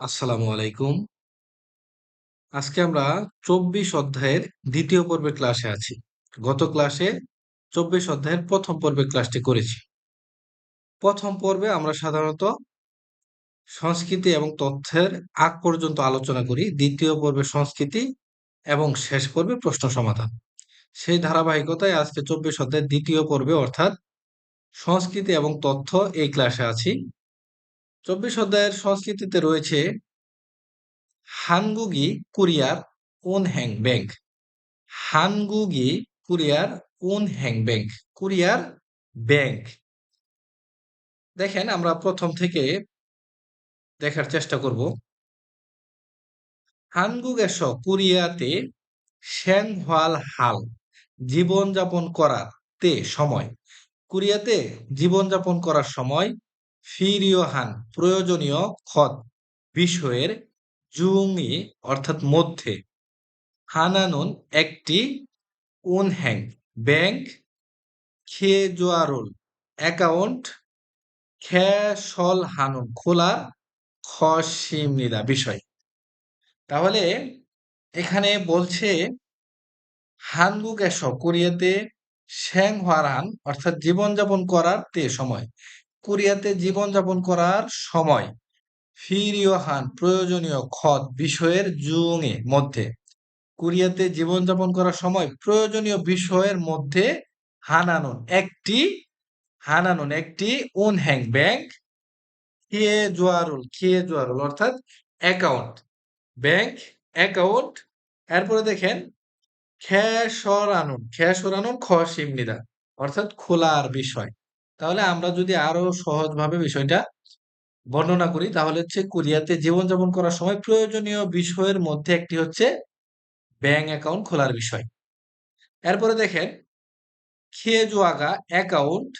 আসসালামু আলাইকুম। আজকে আমরা চব্বিশ অধ্যায়ের দ্বিতীয় পর্বের ক্লাসে আছি। গত ক্লাসে চব্বিশ অধ্যায়ের প্রথম পর্বের ক্লাসটি করেছি। প্রথম পর্বে আমরা সাধারণত সংস্কৃতি এবং তথ্যের আগ পর্যন্ত আলোচনা করি, দ্বিতীয় পর্বে সংস্কৃতি এবং শেষ পর্বে প্রশ্ন সমাধান। সেই ধারাবাহিকতায় আজকে চব্বিশ অধ্যায়ের দ্বিতীয় পর্বে অর্থাৎ সংস্কৃতি এবং তথ্য এই ক্লাসে আছি। চব্বিশ অধ্যায়ের সংস্কৃতিতে রয়েছে হানগুগি কুরিয়ার উনহ্যাং ব্যাংক? হানগুগি কুরিয়ার ওন হ্যাং ব্যাংক? কুরিয়ার ব্যাংক। দেখেন, আমরা প্রথম থেকে দেখার চেষ্টা করব। হানগুগেস কুরিয়াতে শ্যাং হোয়াল হাল, জীবনযাপন করার তে সময়। কুরিয়াতে জীবনযাপন করার সময় ফিরিও হান প্রয়োজনীয় খত বিষয়ের জুংই অর্থাৎ মধ্যে। হানানুন একটি উনহ্যাং ব্যাংক, খেজোয়ারুল অ্যাকাউন্ট খ্যাসল হানুন খোলা, খসিমনিদা বিষয়। তাহলে এখানে বলছে হানগুক এসব কোরিয়াতে শ্যাং হারান অর্থাৎ জীবনযাপন করার তে সময়। কোরিয়াতে জীবনযাপন করার সময় ফিরিও হান প্রয়োজনীয় খত বিষয়ের জুঙে মধ্যে। কোরিয়াতে জীবনযাপন করার সময় প্রয়োজনীয় বিষয়ের মধ্যে হানানুন একটি হানানুন একটি উনহ্যাং ব্যাংক খেয়ে জোয়ারুল খেয়ে জোয়ারুল অর্থাৎ অ্যাকাউন্ট ব্যাংক, অ্যাকাউন্ট। এরপরে দেখেন খ্যাসরানুন খ্যাসরানুন খ সিমনিদা অর্থাৎ খোলার বিষয়। তাহলে আমরা যদি আরও সহজভাবে বিষয়টা বর্ণনা করি, তাহলে হচ্ছে কোরিয়াতে জীবনযাপন করার সময় প্রয়োজনীয় বিষয়ের মধ্যে একটি হচ্ছে ব্যাংক অ্যাকাউন্ট খোলার বিষয়। এরপরে দেখেন খেজুয়াগা অ্যাকাউন্ট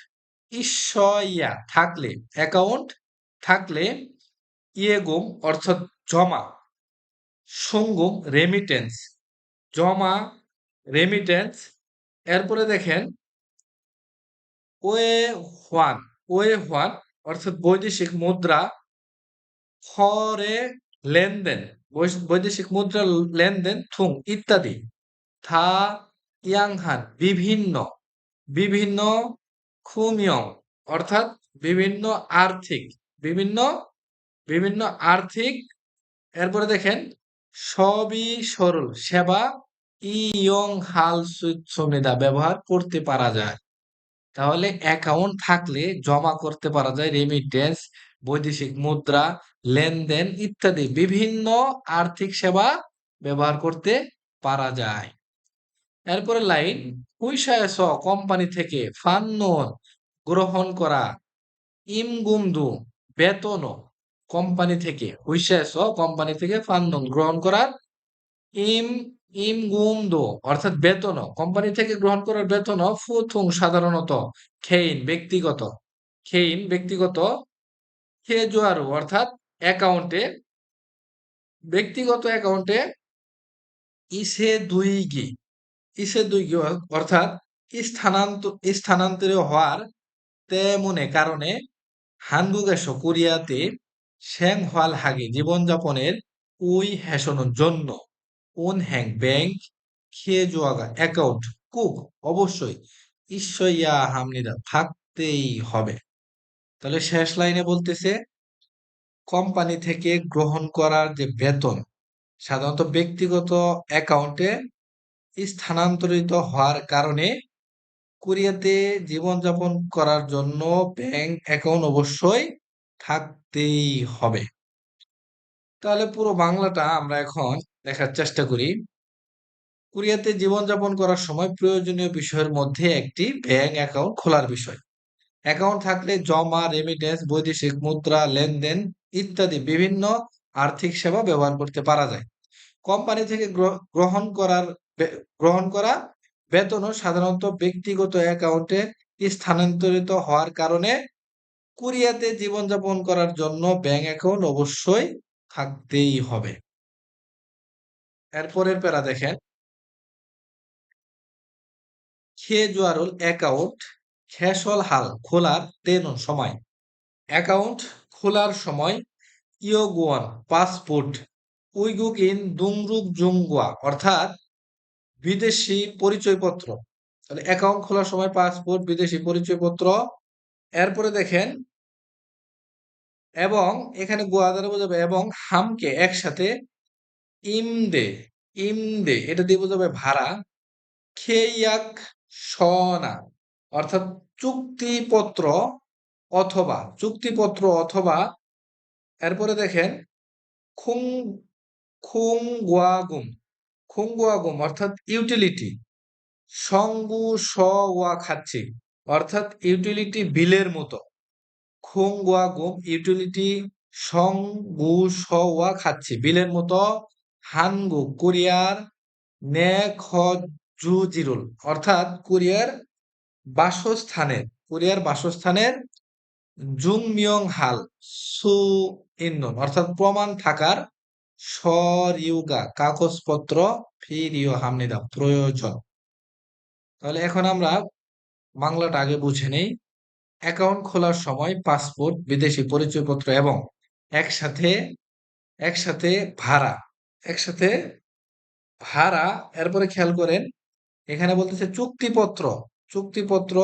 ইয়া থাকলে, অ্যাকাউন্ট থাকলে ইয়েগুম অর্থাৎ জমা, সঙ্গুম রেমিটেন্স জমা রেমিটেন্স এরপরে দেখেন ওয়ে হোয়ান ওয়ে হোয়ান অর্থাৎ বৈদেশিক মুদ্রা খরে লেনদেন বৈদেশিক মুদ্রা লেনদেন থুং ইত্যাদি। থা ইয়াংহান, বিভিন্ন বিভিন্ন খুমিয়ং অর্থাৎ বিভিন্ন আর্থিক, বিভিন্ন বিভিন্ন আর্থিক, এরপরে দেখেন, সবই সরল, সেবা ইয়ং হাল সুবিধা ব্যবহার করতে পারা যায়। তাহলে অ্যাকাউন্ট থাকলে জমা করতে পারা যায় রেমিটেন্স বৈদেশিক মুদ্রা লেনদেন ইত্যাদি বিভিন্ন আর্থিক সেবা ব্যবহার করতে পারা যায়। এরপরে লাইন হুইসায়স কোম্পানি থেকে ফান্নন গ্রহণ করা ইমগুমদু বেতন কোম্পানি থেকে হুইসায়স কোম্পানি থেকে ফান্নন গ্রহণ করার ইম ইমগুমদো, অর্থাৎ বেতন, কোম্পানি থেকে গ্রহণ করার বেতন ফুথুং সাধারণত খেইন, ব্যক্তিগত খেইন, ব্যক্তিগত খেজুয়ারু, অর্থাৎ অ্যাকাউন্টে ব্যক্তিগত অ্যাকাউন্টে ইসে দুই গি ইসে দুই গি অর্থাৎ স্থানান্তর স্থানান্তরিত হওয়ার তেমনে কারণে হানগুগেশ কোরিয়াতে শ্যাং হাগে জীবনযাপনের উই হ্যাসনের জন্য। উন হ্যাং? ব্যাংক খেয়ে জোয়াগা? অ্যাকাউন্ট, কুক, অবশ্যই। ঈশ্বইয়া হামনিদা, থাকতেই হবে। তাহলে শেষ লাইনে বলতেছে, কোম্পানি থেকে গ্রহণ করার যে বেতন, সাধারণত ব্যক্তিগত অ্যাকাউন্টে স্থানান্তরিত হওয়ার কারণে কোরিয়াতে জীবনযাপন করার জন্য ব্যাংক অ্যাকাউন্ট অবশ্যই থাকতেই হবে। তাহলে পুরো বাংলাটা আমরা এখন দেখার চেষ্টা করি। কোরিয়াতে জীবনযাপন করার সময় প্রয়োজনীয় বিষয়ের মধ্যে একটি ব্যাংক অ্যাকাউন্ট খোলার বিষয়। অ্যাকাউন্ট থাকলে জমা রেমিটেন্স বৈদেশিক মুদ্রা, লেনদেন ইত্যাদি বিভিন্ন আর্থিক সেবা ব্যবহার করতে পারা যায়। কোম্পানি থেকে গ্রহণ করার গ্রহণ করা বেতনও সাধারণত ব্যক্তিগত অ্যাকাউন্টে স্থানান্তরিত হওয়ার কারণে কোরিয়াতে জীবনযাপন করার জন্য ব্যাংক অ্যাকাউন্ট অবশ্যই থাকতেই হবে। এরপরের প্যারা দেখেন। খেজুয়ারুল অ্যাকাউন্ট খেসল হাল, খোলার তেন সময়। অ্যাকাউন্ট খোলার সময়, ইয়োগুয়ান পাসপোর্ট উইগুক ইন দুংরুক জুংগুয়া অর্থাৎ বিদেশি পরিচয়পত্র। তাহলে অ্যাকাউন্ট খোলার সময় পাসপোর্ট বিদেশি পরিচয়পত্র। এরপরে দেখেন, এবং এখানে গোয়া দ্বারা বোঝাবে, এবং হামকে একসাথে ইমদে ইমদে, এটা দিয়ে বোঝাবে ভাড়া। খেয়াক সনা, অর্থাৎ চুক্তিপত্র অথবা চুক্তিপত্র অথবা, এরপরে দেখেন, খুং খুংগুয়াগুম খুংগুয়াগুম অর্থাৎ ইউটিলিটি সঙ্গু স ওয়া খাচ্ছি, অর্থাৎ ইউটিলিটি বিলের মতো। খুং খুংগুয়াগুম ইউটিলিটি সঙ্গু স ওয়া খাচ্ছি, বিলের মতো হানগু কোরিয়ার নে খ জু অর্থাৎ কোরিয়ার বাসস্থানের কোরিয়ার বাসস্থানের জুংমিয়ং হাল সু ইন্দন অর্থাৎ প্রমাণ থাকার সরিউগা কাগজপত্র, ফিরিও, হামনিদা, প্রয়োজন। তাহলে এখন আমরা বাংলাটা আগে বুঝে নেই। অ্যাকাউন্ট খোলার সময় পাসপোর্ট, বিদেশি পরিচয়পত্র এবং একসাথে একসাথে ভাড়া একসাথে ভাড়া, এরপরে খেয়াল করেন, এখানে বলতেছে চুক্তিপত্র চুক্তিপত্র,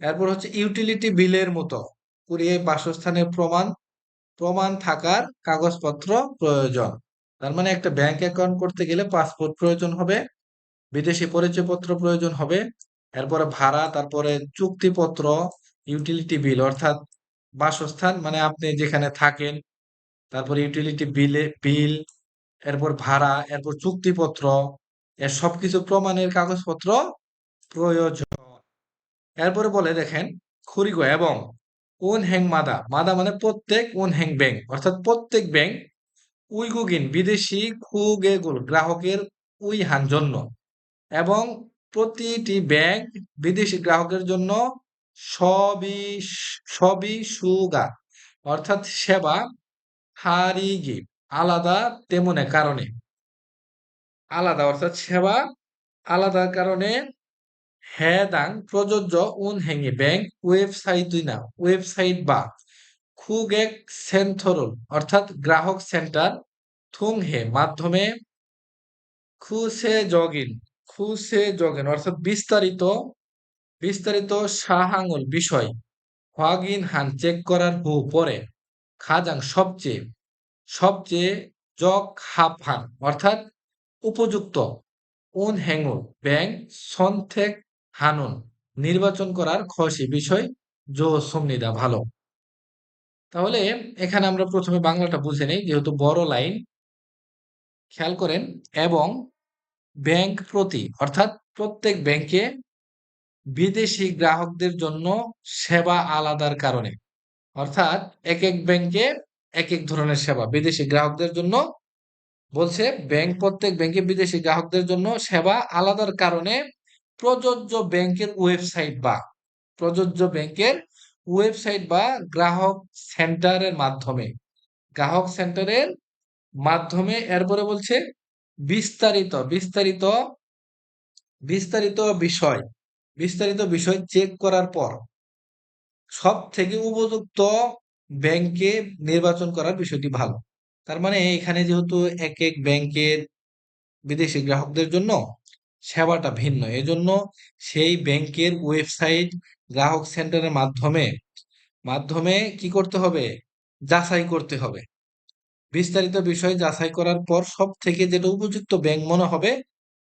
এরপর হচ্ছে ইউটিলিটি বিলের মতো। কুড়িয়ে বাসস্থানের প্রমাণ প্রমাণ থাকার কাগজপত্র প্রয়োজন। তার মানে একটা ব্যাংক অ্যাকাউন্ট করতে গেলে পাসপোর্ট প্রয়োজন হবে, বিদেশি পরিচয়পত্র প্রয়োজন হবে, এরপরে ভাড়া, তারপরে চুক্তিপত্র ইউটিলিটি বিল অর্থাৎ বাসস্থান মানে আপনি যেখানে থাকেন, তারপরে ইউটিলিটি বিলে বিল এরপর ভাড়া, এরপর চুক্তিপত্র এর সবকিছু প্রমাণের কাগজপত্র প্রয়োজন। এরপরে বলে দেখেন, খুরিগো এবং ওন হ্যাং মাদা মাদা মানে প্রত্যেক ওন হ্যাং ব্যাংক অর্থাৎ প্রত্যেক ব্যাংক উইগুগিন, বিদেশি খুগেগুল গ্রাহকের উইহান জন্য। এবং প্রতিটি ব্যাংক বিদেশি গ্রাহকের জন্য সবই সবই সুগা অর্থাৎ সেবা হারিগি আলাদা তেমনে কারণে। আলাদা অর্থাৎ সেবা আলাদার কারণে হ্যাদাং প্রযোজ্য উন হ্যাঙ্গি ব্যাংক, ওয়েবসাইট দুই না ওয়েবসাইট বা খুগেক সেন্থরুল, অর্থাৎ গ্রাহক সেন্টার থুং হে মাধ্যমে খুসে জগিন খুসে জগিন, অর্থাৎ বিস্তারিত বিস্তারিত শাহাঙ্গুল বিষয় হোয়াগিন হান চেক করার হু পরে, খাজাং সবচেয়ে সবচেয়ে জক হাফহান অর্থাৎ উপযুক্ত উন হ্যাঙ্গুল ব্যাংক সন্থেক হানুন নির্বাচন করার খসি বিষয় জো সমনিদা ভালো। তাহলে এখানে আমরা প্রথমে বাংলাটা বুঝে নেই, যেহেতু বড় লাইন। খেয়াল করেন, এবং ব্যাংক প্রতি, অর্থাৎ প্রত্যেক ব্যাংকে বিদেশি গ্রাহকদের জন্য সেবা আলাদার কারণে, অর্থাৎ এক এক ব্যাংকে এক এক ধরনের সেবা। বিদেশি গ্রাহকদের জন্য বলছে, ব্যাংক, প্রত্যেক ব্যাংকে বিদেশি গ্রাহকদের জন্য সেবা আলাদার কারণে প্রযোজ্য ব্যাংকের ওয়েবসাইট বা, প্রযোজ্য ব্যাংকের ওয়েবসাইট বা গ্রাহক সেন্টারের মাধ্যমে, গ্রাহক সেন্টারের মাধ্যমে। এরপরে বলছে, বিস্তারিত বিস্তারিত বিস্তারিত বিষয় বিস্তারিত বিষয় চেক করার পর সব থেকে উপযুক্ত ব্যাংকে নির্বাচন করার বিষয়টি ভালো। তার মানে এখানে যেহেতু এক এক ব্যাংকের বিদেশি গ্রাহকদের জন্য সেবাটা ভিন্ন। এজন্য সেই ব্যাংকের ওয়েবসাইট গ্রাহক সেন্টারের মাধ্যমে মাধ্যমে কি করতে হবে? যাচাই করতে হবে। বিস্তারিত বিষয় যাচাই করার পর সব থেকে যেটা উপযুক্ত ব্যাংক মনে হবে,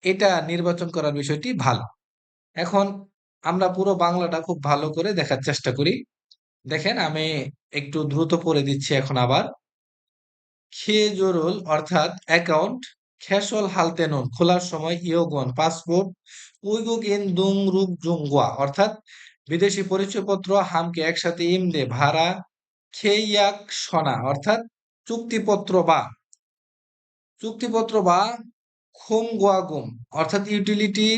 এটা নির্বাচন করার বিষয়টি ভালো। এখন আমরা পুরো বাংলাটা খুব ভালো করে দেখার চেষ্টা করি। দেখেন আমি একটু দ্রুত পড়ে দিচ্ছি এখন আবার। খেজরুল অর্থাৎ অ্যাকাউন্ট খেসল হালতেনুন খোলার সময় ইয়োগন, পাসপোর্ট দুং অর্থাৎ বিদেশি পরিচয়পত্র, হামকে একসাথে ইমদে, ভাড়া, খেইয়াক সনা, অর্থাৎ চুক্তিপত্র বা চুক্তিপত্র বা খুমগুয়াগুম অর্থাৎ ইউটিলিটি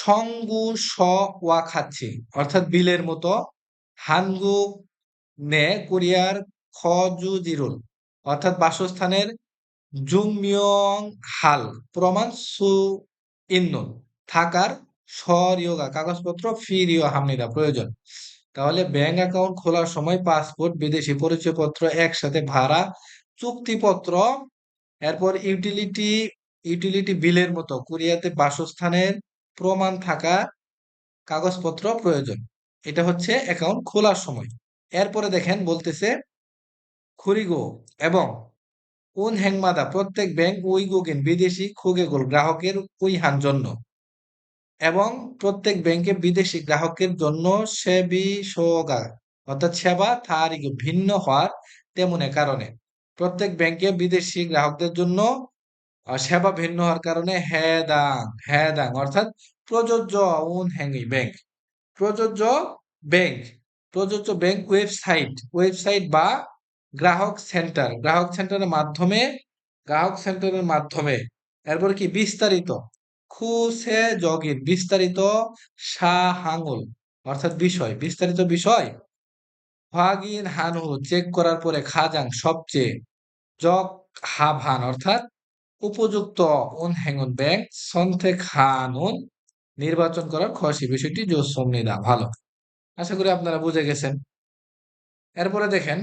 সঙ্গু স ওয়া খাচ্ছি, অর্থাৎ বিলের মতো হানগু নে কোরিয়ার খজু জিরুল অর্থাৎ বাসস্থানের জুংমিয়ং হাল প্রমাণ সু ইন্নুন থাকার স্বরিয়োগা, কাগজপত্র ফিরিও হামনিদা, প্রয়োজন। তাহলে ব্যাংক অ্যাকাউন্ট খোলার সময় পাসপোর্ট, বিদেশি পরিচয়পত্র একসাথে ভাড়া, চুক্তিপত্র, এরপর ইউটিলিটি ইউটিলিটি বিলের মতো, কোরিয়াতে বাসস্থানের প্রমাণ থাকা কাগজপত্র প্রয়োজন। এটা হচ্ছে অ্যাকাউন্ট খোলার সময়। এরপরে দেখেন বলতেছে খুরিগো এবং উন হ্যাংমাদা প্রত্যেক ব্যাংক উইগোগেন বিদেশি খুগেগোল গ্রাহকের উইহান জন্য। এবং প্রত্যেক ব্যাংকে বিদেশি গ্রাহকের জন্য সেবি সোগা অর্থাৎ সেবা তারিখ ভিন্ন হওয়ার তেমন কারণে। প্রত্যেক ব্যাংকে বিদেশি গ্রাহকদের জন্য সেবা ভিন্ন হওয়ার কারণে হ্যাদাং হ্যাদাং অর্থাৎ প্রযোজ্য উন হ্যাঙ্গি ব্যাংক। প্রযোজ্য ব্যাংক প্রযোজ্য ব্যাংক ওয়েবসাইট ওয়েবসাইট বা গ্রাহক সেন্টার গ্রাহক সেন্টারের মাধ্যমে, গ্রাহক সেন্টারের মাধ্যমে। এরপর কি? বিস্তারিত। খুসে জগির, বিস্তারিত সাহাঙ্গুল অর্থাৎ বিষয়, বিস্তারিত বিষয়। হাগিন হানহু চেক করার পরে খাজাং সবচেয়ে জক হাভান, অর্থাৎ উপযুক্ত উন হ্যাঙ্গুন ব্যাংক সন্থেক হানুন নির্বাচন করার খসি বিষয়টি জোসমনিদা ভালো। আশা করি আপনারা বুঝে গেছেন। এরপরে দেখেন